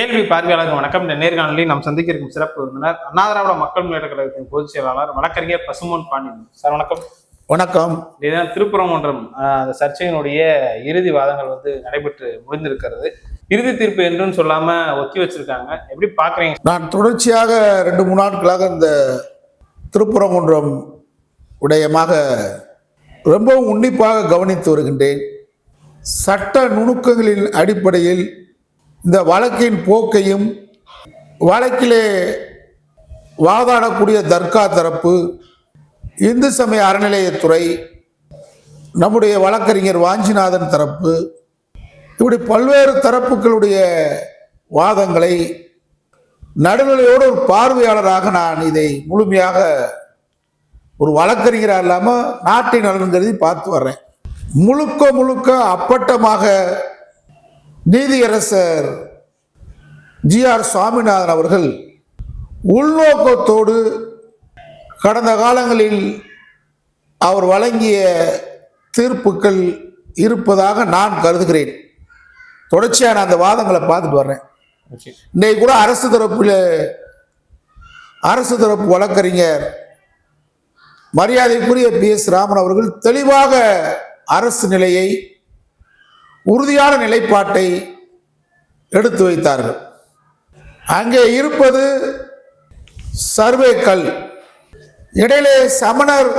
கேள்வி பார்வையாளர்கள் வணக்கம். இந்த நேர்காணலில் நாம் சந்திக்க இருக்கும் சிறப்பு விருந்தினர் அண்ணா திராவிட மக்கள் முன்னேற்ற கழகத்தின் பொதுச் செயலாளர் வழக்கறிஞர் பசுமோன் பாண்டியன். சார் வணக்கம். வணக்கம். இதுதான் திருப்பரங்குன்றம் அந்த சர்ச்சையினுடைய இறுதி வாதங்கள் வந்து நடைபெற்று முடிந்திருக்கிறது. இறுதி தீர்ப்பு என்றும் சொல்லாம ஒத்தி வச்சிருக்காங்க. எப்படி பாக்குறீங்க நான் தொடர்ச்சியாக ரெண்டு மூணு நாட்களாக இந்த திருப்புறங்குன்றம் விடயமாக ரொம்பவும் உன்னிப்பாக கவனித்து வருகின்றேன். சட்ட நுணுக்கங்களின் அடிப்படையில் இந்த வழக்கின் போக்கையும் வழக்கிலே வாதாடக்கூடிய தர்கா தரப்பு இந்து சமய அறநிலையத்துறை நம்முடைய வழக்கறிஞர் வாஞ்சிநாதன் தரப்பு இப்படி பல்வேறு தரப்புகளுடைய வாதங்களை நடுநிலையோடு ஒரு பார்வையாளராக நான் இதை முழுமையாக ஒரு வழக்கறிஞராக இல்லாமல் நாட்டின் நலன் பார்த்து வர்றேன். முழுக்க முழுக்க அப்பட்டமாக நீதியரசர் ஜி ஆர் சுவாமிநாதன் அவர்கள் உள்நோக்கத்தோடு கடந்த காலங்களில் அவர் வழங்கிய தீர்ப்புகள் இருப்பதாக நான் கருதுகிறேன். தொடர்ச்சியாக நான் அந்த வாதங்களை பார்த்துட்டு வர்றேன். இன்னைக்கு கூட அரசு தரப்பில் அரசு தரப்பு வழக்கறிஞர் மரியாதைக்குரிய பி எஸ் ராமன் அவர்கள் தெளிவாக அரசு நிலையை உறுதியான நிலைப்பாட்டை எடுத்து வைத்தார்கள். அங்கே இருப்பது சர்வே கல் இடையிலே சமணர்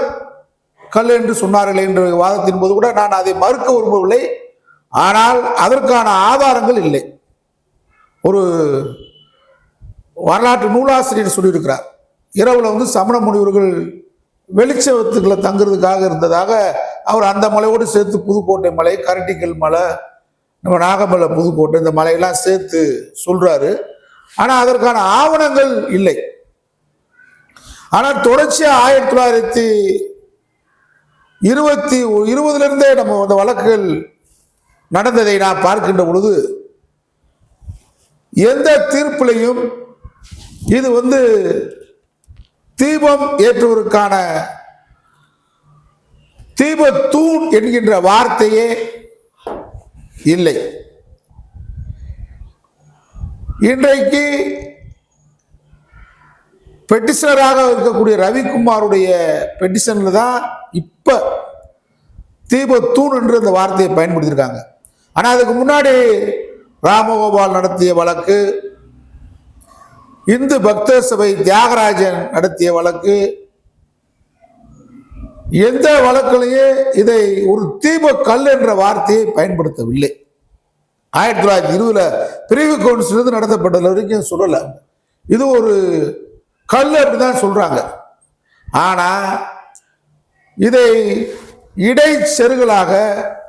கல் என்று சொன்னார்கள் என்ற வாதத்தின் போது கூட நான் அதை மறுக்க விரும்பவில்லை. ஆனால் அதற்கான ஆதாரங்கள் இல்லை. ஒரு வரலாற்று நூலாசிரியர் சொல்லியிருக்கிறார். இரவில் வந்து சமண முனிவர்கள் வெளிச்சத்துக்களை தங்குறதுக்காக இருந்ததாக அவர் அந்த மலையோடு சேர்த்து புதுக்கோட்டை மலை கரட்டிக்கல் மலை நம்ம நாகமலை புதுக்கோட்டை இந்த மலையெல்லாம் சேர்த்து சொல்றாரு. ஆனால் அதற்கான ஆவணங்கள் இல்லை. ஆனால் தொடர்ச்சியாக ஆயிரத்தி தொள்ளாயிரத்தி இருபத்தி இருபதுலேருந்தே நம்ம அந்த வழக்குகள் நடந்ததை நான் பார்க்கின்ற பொழுது எந்த தீர்ப்பிலையும் இது வந்து தீபம் ஏற்றுவதற்கான தீபத்தூண் என்கின்ற வார்த்தையே இல்லை. இன்றைக்கு பெட்டிஷனராக இருக்கக்கூடிய ரவிக்குமாருடைய பெட்டிஷனில் தான் இப்போ தீபத்தூண் என்று அந்த வார்த்தையை பயன்படுத்தியிருக்காங்க. ஆனால் அதுக்கு முன்னாடி ராமகோபால் நடத்திய வழக்கு இந்து பக்தர் சபை தியாகராஜன் நடத்திய வழக்கு எந்த வழக்கிலேயே இதை ஒரு தீப கல் என்ற வார்த்தையை பயன்படுத்தவில்லை. ஆயிரத்தி தொள்ளாயிரத்தி இருபதுல பிரிவு கவுன்சிலிருந்து நடத்தப்பட்டது வரைக்கும் சொல்லலை. இது ஒரு கல் அப்படிதான் சொல்றாங்க. ஆனா இதை இடைச்செருகலாக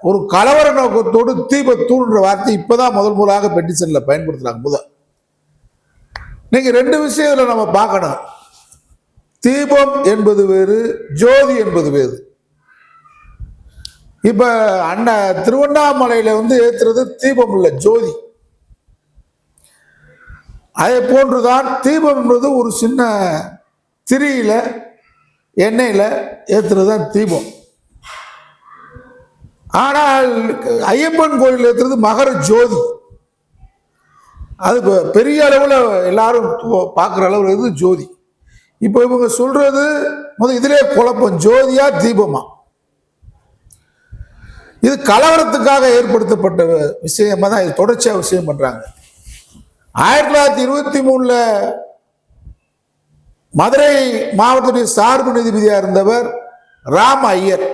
ஒரு கலவர நோக்கத்தோடு தீபத்தூள்ன்ற வார்த்தை இப்பதான் முதல் முதலாக பெட்டிஷன்ல பயன்படுத்துறாங்க முதல். நீங்க ரெண்டு விஷயத்துல நம்ம பார்க்கணும். தீபம் என்பது வேறு ஜோதி என்பது வேறு. இப்ப அண்ணன் திருவண்ணாமலையில வந்து ஏத்துறது தீபம் இல்லை ஜோதி. அதே போன்றுதான் தீபம் என்பது ஒரு சின்ன திரியில எண்ணெயில ஏற்றுறது தான் தீபம். ஆனால் ஐயப்பன் கோயில் ஏத்துறது மகர ஜோதி. அது பெரிய அளவில் எல்லாரும் பார்க்குற அளவில் இது ஜோதி. இப்போ இவங்க சொல்றது முதல் இதிலே குழப்பம் ஜோதியா தீபமா? இது கலவரத்துக்காக ஏற்படுத்தப்பட்ட விஷயமா தான் இது தொடர்ச்சியாக விஷயம் பண்றாங்க. ஆயிரத்தி தொள்ளாயிரத்தி இருபத்தி மூணுல மதுரை மாவட்டத்துடைய சார்பு நீதிபதியா இருந்தவர் ராம ஐயர்.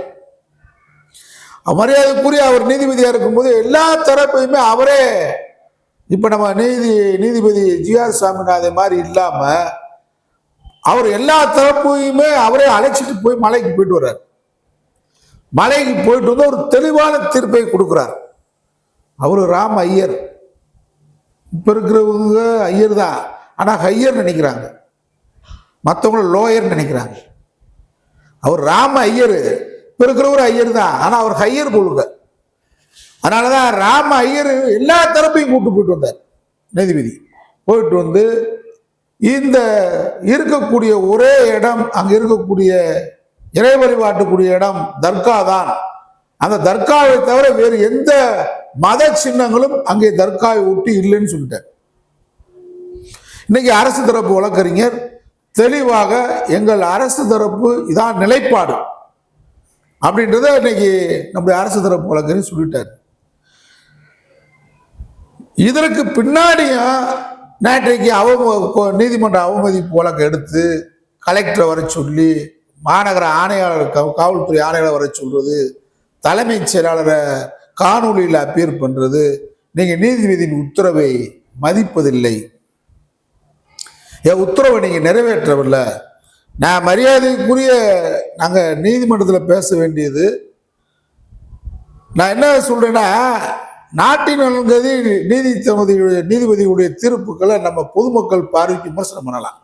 மரியாதைக்குரிய அவர் நீதிபதியா இருக்கும்போது எல்லா தரப்பையுமே அவரே இப்ப நம்ம நீதி நீதிபதி ஜி ஆர் சாமிநாதன் மாதிரி இல்லாமல் அவர் எல்லா தரப்பையுமே அவரே அழைச்சிட்டு போய் மலைக்கு போயிட்டு வர்றார். மலைக்கு போயிட்டு வந்து ஒரு தெளிவான தீர்ப்பை கொடுக்குறார். அவர் ராம ஐயர். இப்போ இருக்கிறவங்க ஐயர் தான். ஆனால் ஹையர் நினைக்கிறாங்க. மற்றவங்கள லோயர் நினைக்கிறாங்க. அவர் ராம ஐயர். இப்போ இருக்கிறவர் ஐயர் தான். ஆனால் அவர் ஹையர் கொள்ளுங்க அதனால தான் ராம ஐயர் எல்லா தரப்பையும் கூப்பிட்டு போயிட்டு வந்தார். நீதிபதி. போயிட்டு வந்து இந்த இருக்கக்கூடிய ஒரே இடம் அங்க இருக்கக்கூடிய இறை வழிபாட்டுக்குரிய இடம் தர்கா தான். அந்த தர்காவை தவிர வேறு எந்த மத சின்னங்களும் அங்கே தர்காவை ஒட்டி இல்லைன்னு சொல்லிட்டார். இன்னைக்கு அரசு தரப்பு வழக்கறிஞர் தெளிவாக எங்கள் அரசு தரப்பு இதான் நிலைப்பாடு அப்படின்றத இன்னைக்கு நம்முடைய அரசு தரப்பு வழக்கறிஞர் சொல்லிட்டார். இதற்கு பின்னாடியும் நேற்றைக்கு அவ நீதிமன்ற அவமதிப்பு வழக்கு எடுத்து கலெக்டரை வர சொல்லி மாநகர ஆணையாளர் காவல்துறை ஆணையாளர் வர சொல்றது தலைமைச் செயலாளரை காணொலியில் அப்பீர் பண்ணுறது நீங்கள் நீதிபதியின் உத்தரவை மதிப்பதில்லை. என் உத்தரவை நீங்கள் நிறைவேற்றவில்லை. நான் மரியாதைக்குரிய நாங்கள் நீதிமன்றத்தில் பேச வேண்டியது நான் என்ன சொல்கிறேன்னா நாட்டின் கதி நீதி நீதிபதியுடைய நீதிபதியுடைய தீர்ப்புகளை நம்ம பொதுமக்கள் பார்வைக்கு விமர்சனம் பண்ணலாம்.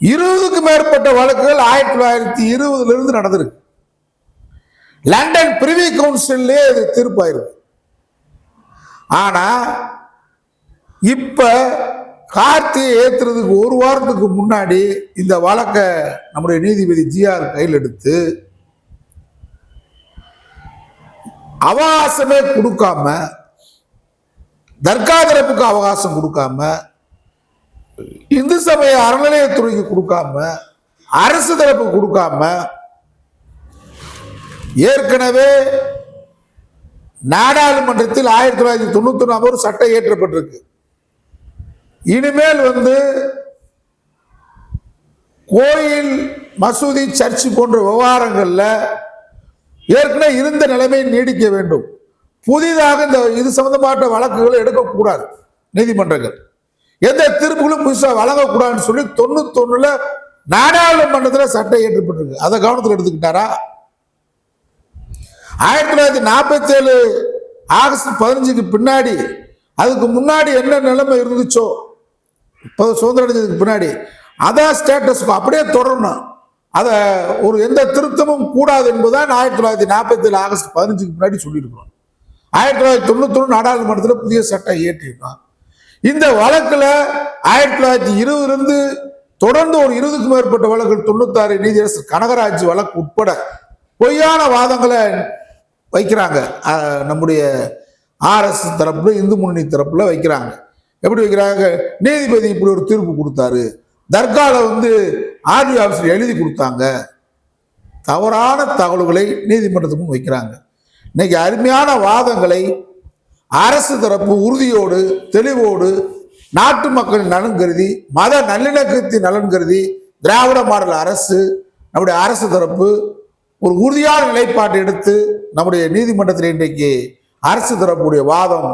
இருபதுக்கும் மேற்பட்ட வழக்குகள் ஆயிரத்தி தொள்ளாயிரத்தி இருபதுல இருந்து நடந்திருக்கு. லண்டன் பிரிவி கவுன்சிலே இது தீர்ப்பாயிருக்கு. ஆனா இப்ப கார்த்தியை ஏற்றுறதுக்கு ஒரு வாரத்துக்கு முன்னாடி இந்த வழக்கை நம்முடைய நீதிபதி ஜிஆர் கையில் எடுத்து அவகாசமே கொடுக்காம தர்கா தரப்புக்கு அவகாசம் கொடுக்காம இந்து சமய அறநிலையத்துறைக்கு கொடுக்காம அரசு தரப்பு கொடுக்காம ஏற்கனவே நாடாளுமன்றத்தில் ஆயிரத்தி தொள்ளாயிரத்தி தொண்ணூத்தி ஒன்றாம் ஒரு சட்டம் இயற்றப்பட்டிருக்கு இனிமேல் வந்து கோயில் மசூதி சர்ச்சு போன்ற விவகாரங்களில் ஏற்கனவே இருந்த நிலைமையை நீடிக்க வேண்டும். புதிதாக இந்த இது சம்பந்தமான வழக்குகளை எடுக்கக்கூடாது. நீதிமன்றங்கள். எந்த தீர்ப்புகளும் புதுசாக வழங்கக்கூடாதுன்னு சொல்லி தொண்ணூத்தொன்னுல நாடாளுமன்றத்தில் சட்டம் இயற்றப்பட்டிருக்கு அதை கவனத்தில் எடுத்துக்கிட்டாரா? ஆயிரத்தி தொள்ளாயிரத்தி நாற்பத்தி ஏழு ஆகஸ்ட் பதினஞ்சுக்கு பின்னாடி அதுக்கு முன்னாடி என்ன நிலைமை இருந்துச்சோ இப்போ சுதந்திரம் அடைஞ்சதுக்கு பின்னாடி அதான் ஸ்டேட்டஸ்க்கு அப்படியே தொடரணும். அதை ஒரு எந்த திருத்தமும் கூடாது என்பதுதான் ஆயிரத்தி தொள்ளாயிரத்தி நாற்பத்தி ஏழு ஆகஸ்ட் பதினஞ்சுக்கு முன்னாடி சொல்லியிருக்கிறோம். ஆயிரத்தி தொள்ளாயிரத்தி தொண்ணூத்தொன்று நாடாளுமன்றத்தில் புதிய சட்டம் இயற்றியிருக்கோம் இந்த வழக்கில் ஆயிரத்தி தொள்ளாயிரத்தி இருபதுலேருந்து தொடர்ந்து ஒரு இருபதுக்கும் மேற்பட்ட வழக்குகள் தொண்ணூத்தாறு நீதியரசர் கனகராஜ் வழக்கு உட்பட பொய்யான வாதங்களை வைக்கிறாங்க. நம்முடைய ஆர்எஸ் தரப்புல இந்து முன்னணி தரப்புல வைக்கிறாங்க. எப்படி வைக்கிறாங்க? நீதிபதி இப்படி ஒரு தீர்ப்பு கொடுத்தாரு. தர்காவில் வந்து ஆர்டி ஆஃபீஸர் எழுதி கொடுத்தாங்க. தவறான தகவல்களை நீதிமன்றத்துக்கு முன் வைக்கிறாங்க. இன்னைக்கு அருமையான வாதங்களை அரசு தரப்பு உறுதியோடு தெளிவோடு நாட்டு மக்களின் நலன் கருதி மத நல்லிணக்கத்தின் நலன் கருதி திராவிட மாடல் அரசு நம்முடைய அரசு தரப்பு ஒரு உறுதியான நிலைப்பாட்டை எடுத்து நம்முடைய நீதிமன்றத்தில் இன்றைக்கு அரசு தரப்புடைய வாதம்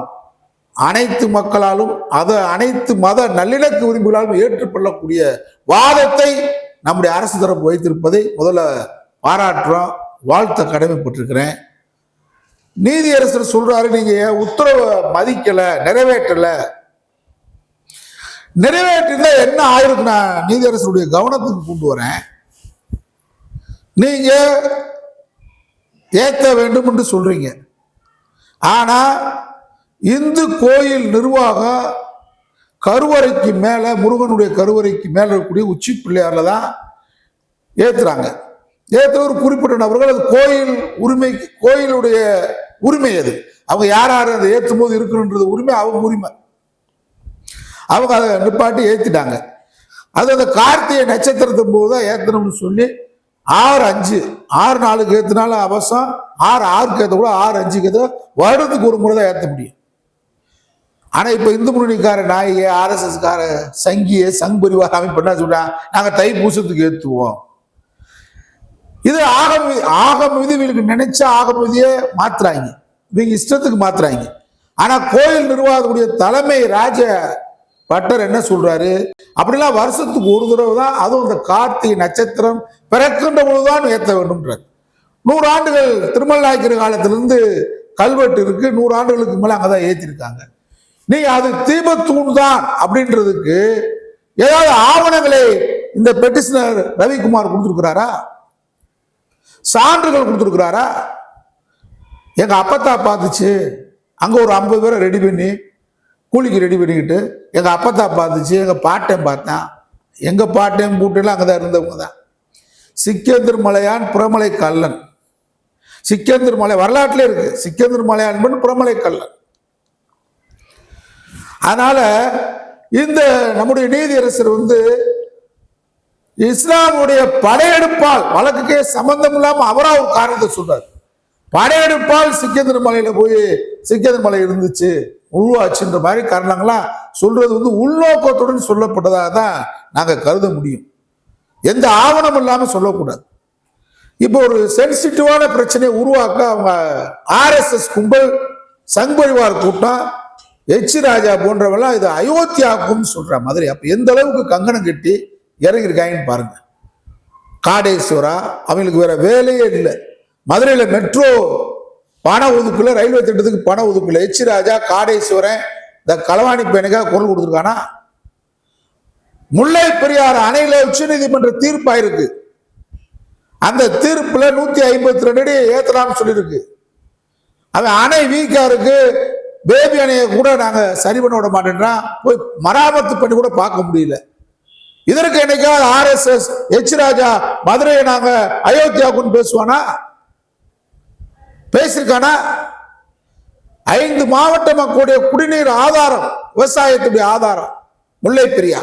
அனைத்து மக்களாலும் அதை அனைத்து மத நல்லிணக்க விரும்பிகளாலும் ஏற்றுக்கொள்ளக்கூடிய வாதத்தை நம்முடைய அரசு தரப்பு வைத்திருப்பதை முதல்ல பாராட்டுறோம் வாழ்த்த கடமைப்பட்டிருக்கிறேன். நீதியரசர் சொல்றாரு நீங்க உத்தரவை மதிக்கல நிறைவேற்றல. நிறைவேற்றினா என்ன ஆயிருக்கு? நான் நீதியரசருடைய கவனத்துக்கு கொண்டு வரேன். நீங்க ஏற்ற வேண்டும் என்று சொல்றீங்க. ஆனா இந்து கோயில் நிர்வாகம் கருவறைக்கு மேலே முருகனுடைய கருவறைக்கு மேலே இருக்கக்கூடிய உச்சி பிள்ளையாரில் தான் ஏற்றுறாங்க ஏற்ற ஒரு குறிப்பிட்ட நபர்கள் அது கோயில் உரிமை கோயிலுடைய உரிமை அது. அவங்க யார் யார் அதை ஏற்றும் போது இருக்கணுன்றது உரிமை அவங்க உரிமை. அவங்க அதை நிப்பாட்டி ஏற்றிட்டாங்க அது அந்த கார்த்திகை நட்சத்திரத்தின் போது தான் ஏற்றணும்னு சொல்லி ஆறு அஞ்சு ஆறு நாளுக்கு ஏற்றினாலும் அவசரம் ஆறு ஆறுக்கு ஏற்ற கூட ஆறு அஞ்சுக்கு ஏற்ற வருடத்துக்கு ஒரு முறை தான் ஏற்ற முடியும். ஆனால் இப்போ இந்து முன்னணிக்கார நாயகி ஆர்எஸ்எஸ்கார சங்கிய சங் பரிவார அமைப்பு என்ன நாங்கள் தை பூசத்துக்கு ஏற்றுவோம் இது ஆகம் ஆகம் விதி இவங்களுக்கு நினைச்ச ஆகம் விதியே மாத்துறாங்க. இவங்க இஷ்டத்துக்கு மாத்துறாங்க. ஆனால் கோயில் நிர்வாகத்துடைய தலைமை ராஜ பட்டர் என்ன சொல்றாரு? அப்படிலாம் வருஷத்துக்கு ஒரு தடவை தான் அதுவும் இந்த கார்த்திகை நட்சத்திரம் பிறக்கின்ற பொழுதுதான் ஏற்ற வேண்டும்ன்றார். நூறு ஆண்டுகள் திருமல் காலத்திலிருந்து கல்வெட்டு இருக்கு. நூறு ஆண்டுகளுக்கு அங்கே தான் ஏற்றிருக்காங்க நீங்க அது தீபத்தூண் தான் அப்படின்றதுக்கு ஏதாவது ஆவணங்களை இந்த பெட்டிஷனர் ரவிக்குமார் கொடுத்துருக்கிறாரா? சான்றுகள் கொடுத்துருக்கிறாரா? எங்க அப்பத்தா பார்த்துச்சு. அங்க ஒரு ஐம்பது பேரை ரெடி பண்ணி கூலிக்கு ரெடி பண்ணிக்கிட்டு எங்கள் அப்பத்தா பார்த்துச்சு எங்கள் பாட்டன் பார்த்தான். எங்க பாட்டன் அங்கே தான் இருந்தவங்க தான் சிக்கேந்தர் மலையான் புறமலை கல்லன் சிக்கேந்தர் மலை வரலாற்றிலே இருக்குது சிக்கேந்தர் மலையான் பண்ணு புறமலை கல்லன் அதனால இந்த நம்முடைய நீதியரசர் வந்து இஸ்லாமுடைய படையெடுப்பால் வழக்குக்கே சம்பந்தம் இல்லாமல் அவராக ஒரு காரணத்தை சொல்றார். படையெடுப்பால் சிக்கந்தர் மலையில போய் சிக்கந்தர் மலை இருந்துச்சு உருவாச்சுன்ற மாதிரி காரணங்களாம் சொல்றது வந்து உள்நோக்கத்துடன் சொல்லப்பட்டதாக தான் நாங்கள் கருத முடியும். எந்த ஆவணம் இல்லாமல் சொல்லக்கூடாது. இப்போ ஒரு சென்சிட்டிவான பிரச்சனையை உருவாக்க அவங்க ஆர்எஸ்எஸ் கும்பல் சங் கூட்டம் எச் ராஜா போன்றவெல்லாம் இது அயோத்தியாக்கும்னு சொல்ற மாதிரி அப்ப எந்த அளவுக்கு கங்கணம் கட்டி இறங்கியிருக்காங்கன்னு பாருங்க. காடேஸ்வரா அவங்களுக்கு வேற வேலையே இல்லை. மதுரையில மெட்ரோ பண ஒதுக்குல ரயில்வே திட்டத்துக்கு பண ஒதுக்குல எச் ராஜா காடேஸ்வரன் இந்த களவாணி பையனுக்காக குரல் கொடுத்துருக்கானா? முல்லை பெரியார் அணையில உச்சநீதிமன்ற தீர்ப்பாயிருக்கு அந்த தீர்ப்புல நூத்தி ஐம்பத்தி ரெண்டு அடி ஏத்தலாம்னு சொல்லியிருக்கு. அவன் அணை வீக்கா இருக்கு பேபி அணையை கூட நாங்கள் சரி பண்ண விட மாட்டேன்றான் போய் மராமத்து பண்ணி கூட பார்க்க முடியல. இதற்கு என்னைக்காவது ஆர்எஸ்எஸ் எச் ராஜா மதுரையை நாங்கள் அயோத்தியாவுக்குன்னு பேசுவானா? பேசியிருக்கானா ஐந்து மாவட்ட மக்களுடைய குடிநீர் ஆதாரம் விவசாயத்துடைய ஆதாரம் முல்லை பெரியா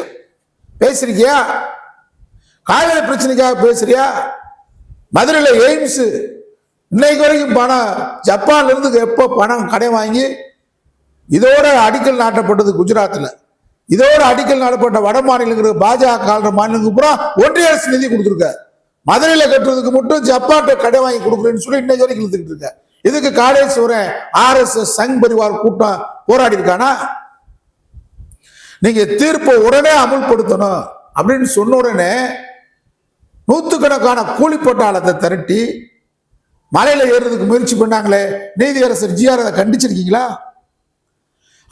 பேசிருக்கியா? காவிரி பிரச்சனைக்காக பேசுறியா? மதுரையில் எய்ம்ஸ் இன்னைக்கு வரைக்கும் பணம் ஜப்பான்ல இருந்து எப்போ பணம் கடை வாங்கி இதோட அடிக்கல் நாட்டப்பட்டது குஜராத்தில் இதோட அடிக்கல் நாட்டப்பட்ட வட மாநிலங்கிற பாஜக ஆளுற மாநிலங்களுக்கு பூரா ஒன்றிய அரசு நிதி கொடுத்துருக்க. மதுரையில் கட்டுறதுக்கு மட்டும் ஜப்பான்ட்ட கடை வாங்கி கொடுக்குறேன்னு சொல்லி இன்னைக்கு வரைக்கும் இழுத்துக்கிட்டு இருக்க. இதுக்கு காடேஸ்வரன் ஆர்எஸ்எஸ் சங் பரிவார் கூட்டம் போராடி இருக்கானா? நீங்க தீர்ப்பை உடனே அமுல்படுத்தணும் அப்படின்னு சொன்ன உடனே நூற்றுக்கணக்கான கூலி பட்டாளத்தை திரட்டி மலையில் ஏறுறதுக்கு முயற்சி பண்ணாங்களே. நீதியரசர் ஜிஆர் அதை கண்டிச்சிருக்கீங்களா?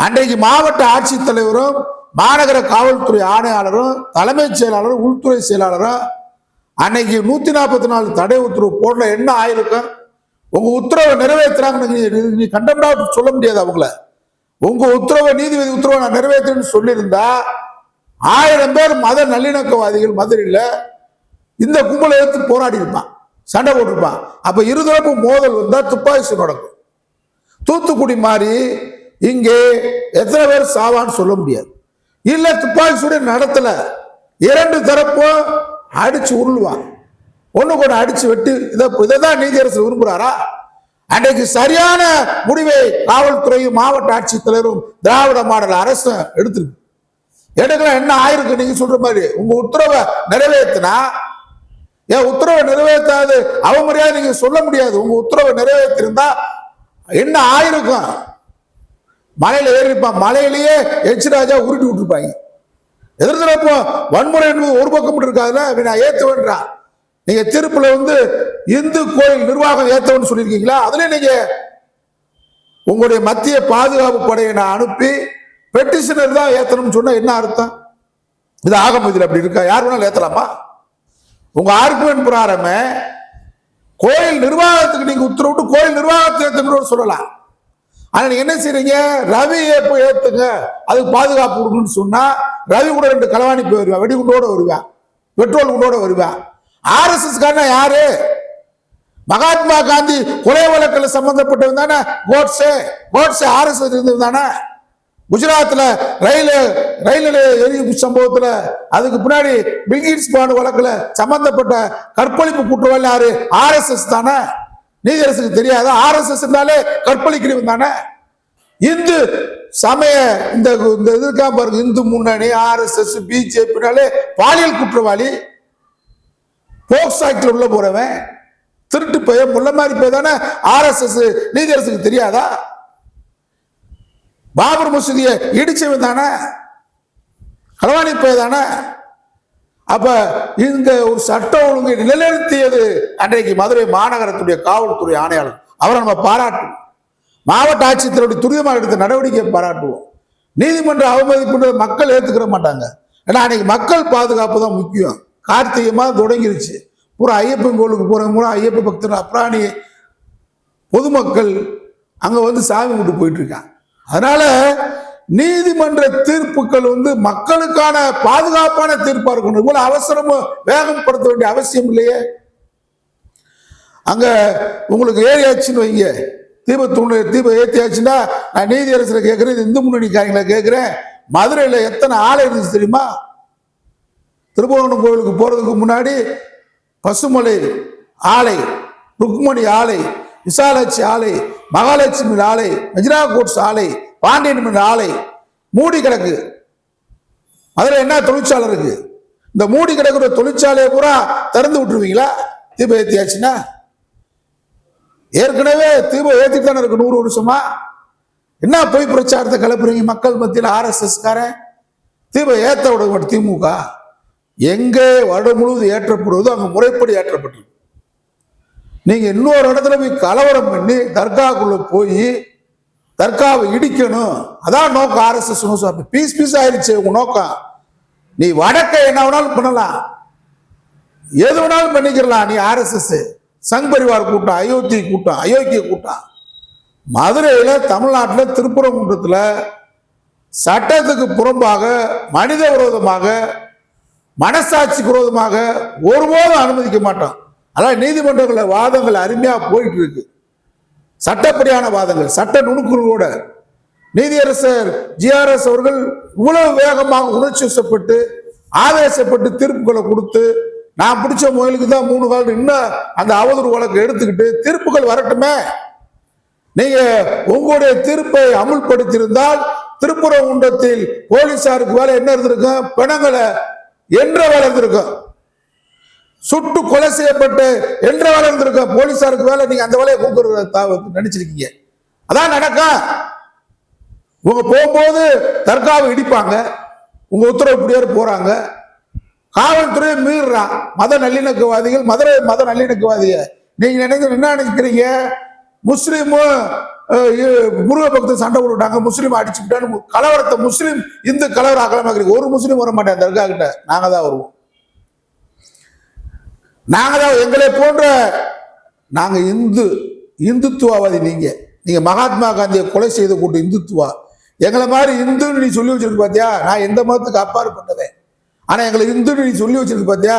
அன்றைக்கு மாவட்ட ஆட்சித்தலைவரும் மாநகர காவல்துறை ஆணையாளரும் தலைமைச் செயலாளரும் உள்துறை செயலாளரும் அன்னைக்கு நூத்தி நாற்பத்தி நாலு தடை உத்தரவு போடல. என்ன ஆயிருக்கும் உங்க உத்தரவை நிறைவேற்றுறாங்கன்னு நீ- கண்டம்டா சொல்ல முடியாது அவங்கள. உங்க உத்தரவை நீதிபதி உத்தரவை நான் நிறைவேற்றுறேன்னு சொல்லியிருந்தா ஆயிரம் பேர் மத நல்லிணக்கவாதிகள் மதுரையில் இந்த கும்பலை எடுத்து போராடி இருப்பான். சண்டை போட்டிருப்பான். அப்ப இருதரப்பு மோதல் வந்தா துப்பாக்கி நடக்கும். தூத்துக்குடி மாதிரி இங்கே எத்தனை பேர் சாவான்னு சொல்ல முடியாது. இல்ல துப்பாக்கி சூடு நடத்தல. இரண்டு தரப்பும் அடிச்சு உருளுவான் ஒண்ணு கூட அடிச்சு வெட்டி இதை இதைதான் நீதியரசர் விரும்புறாரா? அன்றைக்கு சரியான முடிவை காவல்துறையும் மாவட்ட ஆட்சித்தலைவரும் திராவிட மாடல் அரசும் எடுத்துருக்கு. எடுக்கலாம் என்ன ஆயிருக்கு நீங்க சொல்ற மாதிரி? உங்க உத்தரவை நிறைவேற்றினா ஏன் உத்தரவை நிறைவேற்றாது அவமரியாதை நீங்க சொல்ல முடியாது. உங்க உத்தரவை நிறைவேற்றிருந்தா என்ன ஆயிருக்கும்? மலையில ஏறி மலையிலேயே எச் ராஜா உருட்டி விட்டுருப்பாங்க. எதிர்த்தரப்போ வன்முறை என்பது ஒரு பக்கம் இருக்காதுல நான் ஏற்றுவேன்றா நீங்க வந்து இந்து கோயில் நிர்வாகம் ஏத்தவன்னு சொல்லியிருக்கீங்களா? அதுல நீங்க உங்களுடைய மத்திய பாதுகாப்பு படையை நான் அனுப்பி பெட்டிஷனர் தான் ஏத்தணும்னு சொன்னா என்ன அர்த்தம்? இது ஆகம இதுல அப்படி இருக்கா? யார் வேணாலும் ஏத்தலாமா? உங்க ஆர்குமெண்ட் பிரகாரமே கோயில் நிர்வாகத்துக்கு நீங்க உத்தரவிட்டு கோயில் நிர்வாகத்தை ஏத்துக்கணும்னு சொல்லலாம் ஆனா நீங்க என்ன செய்றீங்க? ரவியை போய் ஏத்துங்க. அதுக்கு பாதுகாப்பு கொடுக்கணும்னு சொன்னா ரவி கூட ரெண்டு களவாணி போய் வருவேன் வெடிகுண்டோட வருவேன் பெட்ரோல் குண்டோட வருவேன் ஆர்எஸ்எஸ் காரனா யாரு? மகாத்மா காந்தி கொலை வழக்கில் சம்பந்தப்பட்டவன் தானே? கோட்ஸே கோட்ஸே ஆர்எஸ்எஸ் இருந்தது தானே? குஜராத்ல ரயில் ரயில் எரியும் சம்பவத்தில் அதுக்கு பின்னாடி பில்கிட்ஸ் பாண்டு வழக்கில் சம்பந்தப்பட்ட கற்பழிப்பு குற்றவாளி யாரு? ஆர்எஸ்எஸ் தானே? நீதியரசுக்கு தெரியாத ஆர்எஸ்எஸ் இருந்தாலே கற்பழிக்கிறவன் தானே? இந்து சமய இந்த இந்த இதுக்கா பாருங்க இந்து முன்னணி ஆர்எஸ்எஸ் பிஜேபினாலே பாலியல் குற்றவாளி. போக்ஸ் ஆக்ட்ல உள்ள போறவன் திருட்டு பையன் முள்ள மாதிரி போய் தானே? ஆர்எஸ்எஸ் நீதியரசுக்கு தெரியாதா? பாபர் மசூதியை இடிச்சவன் தானே? களவாணி போய் தானே? அப்ப இந்த ஒரு சட்ட ஒழுங்கை நிலைநிறுத்தியது அன்றைக்கு மதுரை மாநகரத்துடைய காவல்துறை ஆணையாளர். அவரை நம்ம பாராட்டுவோம். மாவட்ட ஆட்சித்தருடைய துரிதமாக எடுத்த நடவடிக்கையை பாராட்டுவோம். நீதிமன்ற அவமதிப்புன்றது மக்கள் ஏற்றுக்கிற மாட்டாங்க. ஏன்னா அன்னைக்கு மக்கள் பாதுகாப்பு தான் முக்கியம். கார்த்திகை தொடங்கிருச்சு. பூரா ஐயப்பன் கோவிலுக்கு போறவங்க பூரா ஐயப்ப பக்தர் அப்ராணி பொதுமக்கள் அங்க வந்து சாமி கும்பிட்டு போயிட்டு இருக்காங்க. அதனால நீதிமன்ற தீர்ப்புகள் வந்து மக்களுக்கான பாதுகாப்பான தீர்ப்பா இருக்கணும். இவ்வளவு அவசரமும் வேகம் படுத்த வேண்டிய அவசியம் இல்லையே. அங்க உங்களுக்கு ஏறியாச்சுன்னு வைங்க. தீபத்தூண் தீபம் ஏத்தியாச்சுன்னா நான் நீதியரசரை கேட்கிறேன் இந்து முன்னணிக்காரங்களை கேட்கிறேன் மதுரையில எத்தனை ஆலை இருந்துச்சு தெரியுமா? திருபுவனம் கோவிலுக்கு போறதுக்கு முன்னாடி பசுமலை ஆலை ருக்மணி ஆலை விசாலாட்சி ஆலை மகாலட்சுமி ஆலை மெஜ்ரா கோட்ஸ் ஆலை பாண்டியன் என்ற ஆலை மூடி கிடக்கு. அதில் என்ன தொழிற்சாலை இருக்கு? இந்த மூடி கிடக்குற தொழிற்சாலையை பூரா திறந்து விட்டுருவீங்களா? தீபம் ஏற்றியாச்சுன்னா ஏற்கனவே தீபம் ஏற்றித்தானே இருக்கு நூறு வருஷமா? என்ன பொய் பிரச்சாரத்தை கிளப்புறீங்க மக்கள் மத்தியில் ஆர்எஸ்எஸ் காரன் தீபம் ஏற்ற விட மாட்டேன் திமுக. எங்கே வருடம் முழுவதும் ஏற்றப்படுவதோ அங்கே முறைப்படி ஏற்றப்பட்டிருக்கு. நீங்கள் இன்னொரு இடத்துல போய் கலவரம் பண்ணி தர்காக்குள்ளே போய் தர்காவை இடிக்கணும். அதான் நோக்கம் ஆர்எஸ்எஸ் நோக்கம். பீஸ் பீஸ் ஆயிடுச்சு உங்க நோக்கம். நீ வடக்க என்ன வேணாலும் பண்ணலாம். எது வேணாலும் பண்ணிக்கிறலாம். நீ ஆர்எஸ்எஸ் சங் பரிவார் கூட்டம் அயோத்தி கூட்டம் அயோக்கிய கூட்டம். மதுரையில் தமிழ்நாட்டில் திருப்பரங்குன்றத்துல சட்டத்துக்கு புறம்பாக மனித விரோதமாக மனசாட்சிக்கு விரோதமாக ஒருபோதும் அனுமதிக்க மாட்டோம். அதான் நீதிமன்றங்களில் வாதங்கள் அருமையாக போயிட்டு இருக்கு. சட்டப்படியான வாதங்கள் சட்ட நுணுக்குகளோட நீதியரசர் ஜிஆர்எஸ் அவர்கள் இவ்வளவு வேகமாக உணர்ச்சி வசப்பட்டு ஆவேசப்பட்டு தீர்ப்புகளை கொடுத்து நான் பிடிச்ச முயலுக்கு தான் மூணு கால் இன்னும் அந்த அவதூறு வழக்கு எடுத்துக்கிட்டு தீர்ப்புகள் வரட்டுமே? நீங்க உங்களுடைய தீர்ப்பை அமுல்படுத்தியிருந்தால் திருப்புறங்குன்றத்தில் போலீசாருக்கு வேலை என்ன இருந்திருக்கும்? பிணங்களை என்ற வேலை இருந்திருக்கும். சுட்டு கொலை செய்யப்பட்டு என்ற வேலை இருந்திருக்க போலீசாருக்கு வேலை நீங்க அந்த வேலையை கூப்பிடுறத நினைச்சிருக்கீங்க. அதான் நடக்கும் உங்க போகும்போது தர்காவை இடிப்பாங்க. உங்க உத்தரவுப்படியார் போறாங்க. காவல்துறையை மீறுறான். மத நல்லிணக்கவாதிகள் மதுரை மத நல்லிணக்கவாதிய. நீங்க நினைக்க என்ன நினைக்கிறீங்க? முஸ்லீமும் முருக பக்தர் சண்டை போட்டுட்டாங்க. முஸ்லீம் அடிச்சுக்கிட்டான்னு கலவரத்தை முஸ்லீம் இந்து கலவரம் அகலமாக்கிறீங்க ஒரு முஸ்லீம் வர மாட்டேன் தர்கா கிட்ட. நாங்க தான் வருவோம். நாங்கள் தான் எங்களை போன்ற நாங்கள் இந்து இந்துத்துவாவாதி நீங்கள் நீங்கள் மகாத்மா காந்தியை கொலை செய்த கூட்டம் இந்துத்துவா. எங்களை மாதிரி இந்துன்னு நீ சொல்லி வச்சிருக்கு பார்த்தியா நான் எந்த மதத்துக்கு அப்பாற்பட்டதே ஆனால் எங்களை இந்துன்னு நீ சொல்லி வச்சிருக்கு பார்த்தியா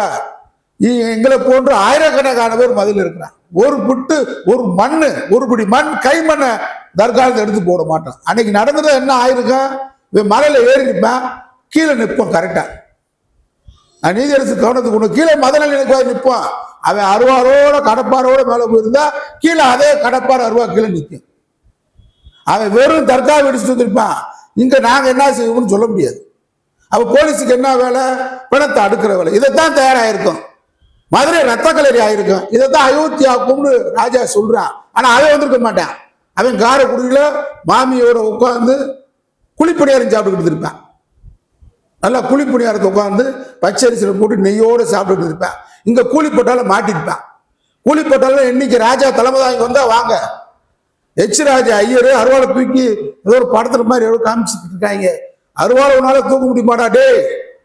நீ- எங்களை போன்ற ஆயிரக்கணக்கான பேர் மதில் இருக்கிறான் ஒரு புட்டு ஒரு மண் ஒரு பிடி மண் கை மண்ணை தற்காலத்தை எடுத்து போட மாட்டான். அன்னைக்கு நடந்தது என்ன ஆயிருக்கும்? இவன் ஏறி நிற்பான் கீழே நிற்போம் கரெக்டாக நான் நீதியரசு கவனத்துக்கு கொண்டு கீழே மதநல நினைப்பாய் நிற்பான் அவன் அருவாரோட கடப்பாரோட மேலே போயிருந்தா கீழே அதே கடப்பார் அருவா கீழே நிற்கும் அவன் வெறும் தற்காவை வெடிச்சுட்டு வந்திருப்பான். இங்கே நாங்கள் என்ன செய்வோம்னு சொல்ல முடியாது. அப்போ போலீஸுக்கு என்ன வேலை? பிணத்தை அடுக்கிற வேலை. இதைத்தான் தயாராயிருக்கும். மதுரை ரத்த கலரி ஆயிருக்கும். இதைத்தான் அயோத்தியாக்கும்னு ராஜா சொல்கிறான் ஆனால் அவன் வந்திருக்க மாட்டான். அவன் காரைக்குடியில மாமியோட உட்காந்து குழிப்பணியாரம் சாப்பிட்டுக்கிட்டு இருப்பான். நல்லா கூலி புனியாரத்தை உட்காந்து பச்சரிசியில் போட்டு நெய்யோடு சாப்பிட்டுட்டு இருப்பேன். இங்கே கூலி போட்டாலும் மாட்டிருப்பேன். கூலி போட்டாலும் இன்னைக்கு ராஜா தலைமை வந்தால் வாங்க. எச் ராஜா ஐயர் அருவாளை தூக்கி ஏதோ ஒரு படத்துல மாதிரி ஏதோ காமிச்சிட்டு இருக்காங்க. அருவாளை உன்னால தூக்க முடிய மாட்டா டேய்?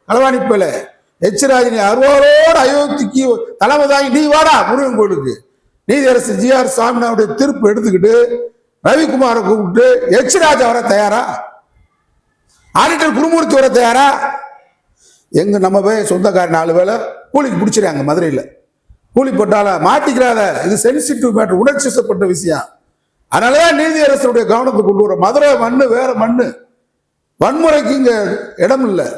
களவாணி போல. எச் ராஜா நீ அருவாளோட அயோத்திக்கு தலைமை தாங்கி நீ வாடா முருகன் கோயிலுக்கு. நீதியரசு ஜி ஆர் சுவாமினாவுடைய தீர்ப்பு எடுத்துக்கிட்டு ரவிக்குமாரை கூப்பிட்டு எச் ராஜா வர தயாரா? ஆடிட்டர் குருமூர்த்தி வர தயாரா? எங்க நம்ம போய் சொந்தக்கார நாலு வேலை கூலிக்கு பிடிச்சிருக்காங்க மதுரையில். கூலி போட்டால மாட்டிக்கிறாத இது சென்சிட்டிவ் மேட்டர் உணர்ச்சிசப்பட்ட விஷயம். அதனாலதான் நீதியரசருடைய கவனத்தை கொண்டு வர மதுரை மண்ணு வேற மண்ணு. வன்முறைக்கு இங்க இடம் இல்லை.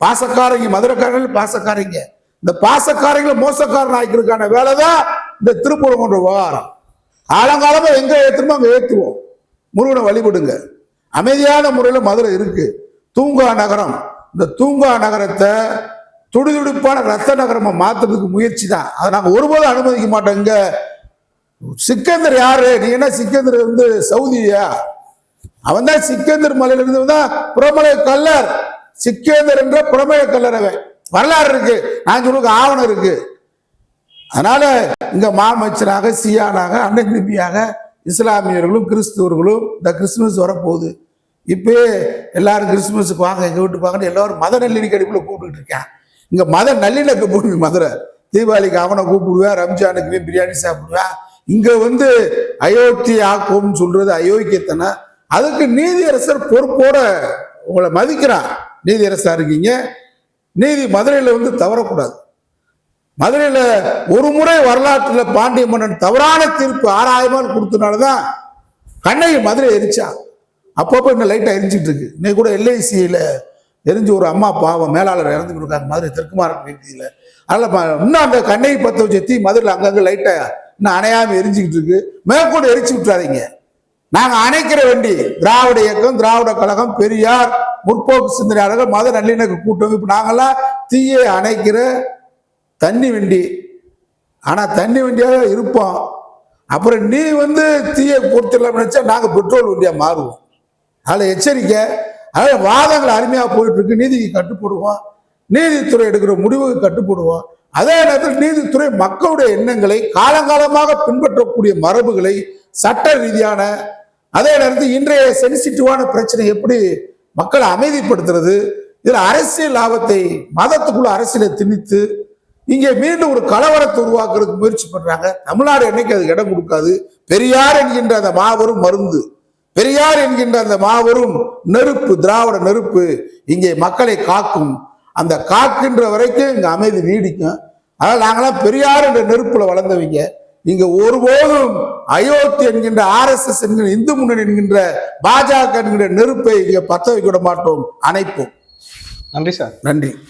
பாசக்காரங்க மதுரைக்காரங்க பாசக்காரங்க. இந்த பாசக்காரங்களை மோசக்காரன் ஆக்கிறதுக்கான வேலை தான் இந்த திருப்பூரம் கொண்ட விவகாரம். காலங்காலமா எங்க ஏற்றுமோ அங்க ஏற்றுவோம் முருகனை வழிபடுங்க. அமைதியான முறையில் மதுரை இருக்கு. தூங்கா நகரம். இந்த தூங்கா நகரத்தை துடிதுடிப்பான ரத்த நகரமா மாத்துறதுக்கு முயற்சி தான் அதை நாங்கள் ஒருபோதும் அனுமதிக்க மாட்டோம் இங்க. சிக்கந்தர் யாரு? நீ என்ன சிக்கந்தர் வந்து சவுதியா? அவன் தான் சிக்கந்தர் மலையில இருந்து தான் புறமலை கல்லர் சிக்கேந்தர் என்ற புறமலை கல்லர் அவன். வரலாறு இருக்கு. நான் சொல்லுக்கு ஆவணம் இருக்கு. அதனால இங்க மாமச்சனாக சியானாக அன்னை தம்பியாக இஸ்லாமியர்களும் கிறிஸ்துவர்களும் இந்த கிறிஸ்துமஸ் வரப்போகுது. இப்பயே எல்லாரும் கிறிஸ்துமஸுக்கு வாங்க எங்கள் வீட்டுக்கு வாங்கன்னு எல்லோரும் மத நல்லிணக்க அடிப்பில் கூப்பிட்டுட்டு இருக்கேன் இங்கே மத நல்லிணக்க பூமி மதுரை. தீபாவளிக்கு அவனை கூப்பிடுவேன் ரம்ஜானுக்கு பிரியாணி சாப்பிடுவேன். இங்கே வந்து அயோத்தி ஆக்கும்னு சொல்கிறது அயோக்கியத்தனை அதுக்கு நீதியரசர் பொறுப்போட உங்களை மதிக்கிறான். நீதியரசாக இருக்கீங்க. நீதி மதுரையில் வந்து தவறக்கூடாது. மதுரையில் ஒரு முறை வரலாற்றில் பாண்டிய மன்னன் தவறான தீர்ப்பு ஆறாயிரம் கொடுத்தனாலதான் கண்ணகி மதுரை எரிச்சா அப்பப்போ இன்னும் லைட்டாக எரிஞ்சிட்டு இருக்கு இன்னைக்கு கூட எல்ஐசியில் எரிஞ்சு ஒரு அம்மா பாவம் மேலாளர் இறந்து கொடுக்காங்க மதுரை தெற்கு மாவட்ட வீதியில் அதில் இன்னும் அந்த கண்ணை பற்ற வச்சு தீ மதுரையில் அங்கங்கே லைட்டாக இன்னும் அணையாமல் எரிஞ்சிக்கிட்டு இருக்கு மேற்கொண்டு எரிச்சு விட்டுறாதீங்க. நாங்கள் அணைக்கிற வண்டி திராவிட இயக்கம் திராவிட கழகம் பெரியார் முற்போக்கு சிந்தனையாளர்கள் மத நல்லிணக்க கூட்டம் இப்போ நாங்கள்லாம் தீயை அணைக்கிற தண்ணி வண்டி. ஆனால் தண்ணி வண்டியாக இருப்போம். அப்புறம் நீ வந்து தீயை கொடுத்துடலாம்னு நினச்சா நாங்கள் பெட்ரோல் வண்டியாக மாறுவோம். அதில் எச்சரிக்கை அதாவது வாதங்கள் அருமையாக போயிட்டுருக்கு. நீதிக்கு கட்டுப்படுவோம். நீதித்துறை எடுக்கிற முடிவுக்கு கட்டுப்படுவோம். அதே நேரத்தில் நீதித்துறை மக்களுடைய எண்ணங்களை காலங்காலமாக பின்பற்றக்கூடிய மரபுகளை சட்ட ரீதியான அதே நேரத்தில் இன்றைய சென்சிட்டிவான பிரச்சனை எப்படி மக்களை அமைதிப்படுத்துறது இதில் அரசியல் லாபத்தை மதத்துக்குள்ள அரசியலை திணித்து இங்கே மீண்டும் ஒரு கலவரத்தை உருவாக்குறதுக்கு முயற்சி பண்றாங்க. தமிழ்நாடு என்னைக்கு அதுக்கு இடம் கொடுக்காது? பெரியார் என்கின்ற அந்த மாபெரும் மருந்து. பெரியார் என்கின்ற அந்த மாபெரும் நெருப்பு திராவிட நெருப்பு இங்கே மக்களை காக்கும். அந்த காக்கின்ற வரைக்கும் இங்க அமைதி நீடிக்கும். அதனால் நாங்களாம் பெரியார் என்ற நெருப்புல வளர்ந்தவங்க. இங்க ஒருபோதும் அயோத்தி என்கின்ற ஆர்எஸ்எஸ் என்கிற இந்து முன்னணி என்கின்ற பாஜக என்கின்ற நெருப்பை இங்க பத்த வைக்க மாட்டோம். அணைப்போம். நன்றி சார். நன்றி.